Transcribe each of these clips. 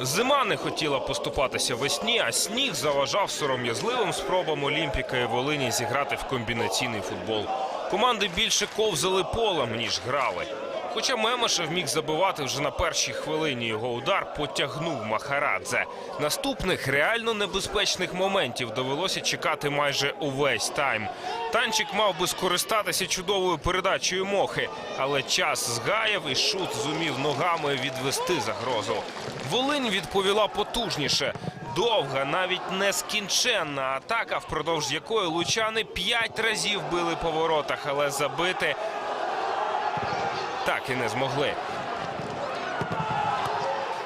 Зима не хотіла поступатися весні, а сніг заважав сором'язливим спробам Олімпіка і Волині зіграти в комбінаційний футбол. Команди більше ковзали полем, ніж грали. Хоча Мемешев міг забивати вже на першій хвилині, його удар потягнув Махарадзе. Наступних реально небезпечних моментів довелося чекати майже увесь тайм. Танчик мав би скористатися чудовою передачею Мохи, але час згаяв і шут зумів ногами відвести загрозу. Волинь відповіла потужніше. Довга, навіть нескінченна атака, впродовж якої лучани п'ять разів били по воротах, але забити так і не змогли.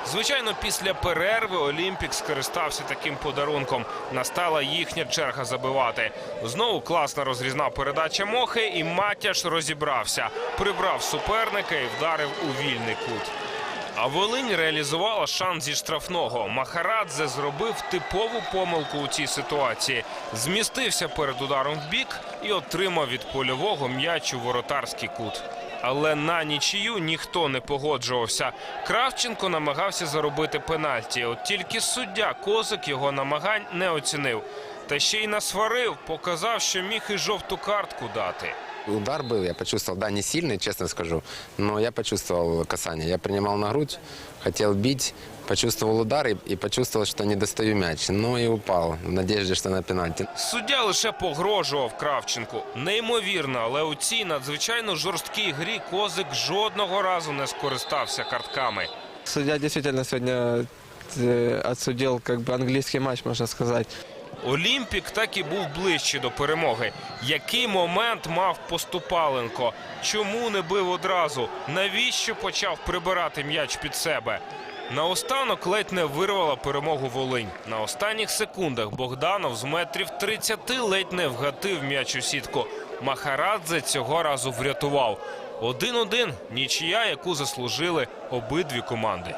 Звичайно, після перерви Олімпік скористався таким подарунком. Настала їхня черга забивати. Знову класна розрізна передача Мохи, і Матяш розібрався, прибрав суперника і вдарив у вільний кут. А Волинь реалізувала шанс зі штрафного. Махарадзе зробив типову помилку у цій ситуації. Змістився перед ударом в бік і отримав від польового м'яч у воротарський кут. Але на нічию ніхто не погоджувався. Кравченко намагався заробити пенальті. От тільки суддя Козик його намагань не оцінив. Та ще й насварив, показав, що міг і жовту картку дати. Удар был, я почувствовал, да, не сильный, честно скажу, но я почувствовал касание. Я принимал на грудь, хотел бить, почувствовал удар и, и почувствовал, что не достаю мяч, но и упал в надежде, что на пенальти. Суддя лише погрожував Кравченку. Неймовірно, але у цій надзвичайно жорсткій грі Козик жодного разу не скористався картками. Судья действительно сегодня э, отсудил как бы английский матч, можно сказать. Олімпік так і був ближче до перемоги. Який момент мав Поступаленко? Чому не бив одразу? Навіщо почав прибирати м'яч під себе? Наостанок ледь не вирвала перемогу Волинь. На останніх секундах Богданов з метрів 30 ледь не вгатив м'яч у сітку. Махарадзе цього разу врятував. 1-1 – нічия, яку заслужили обидві команди.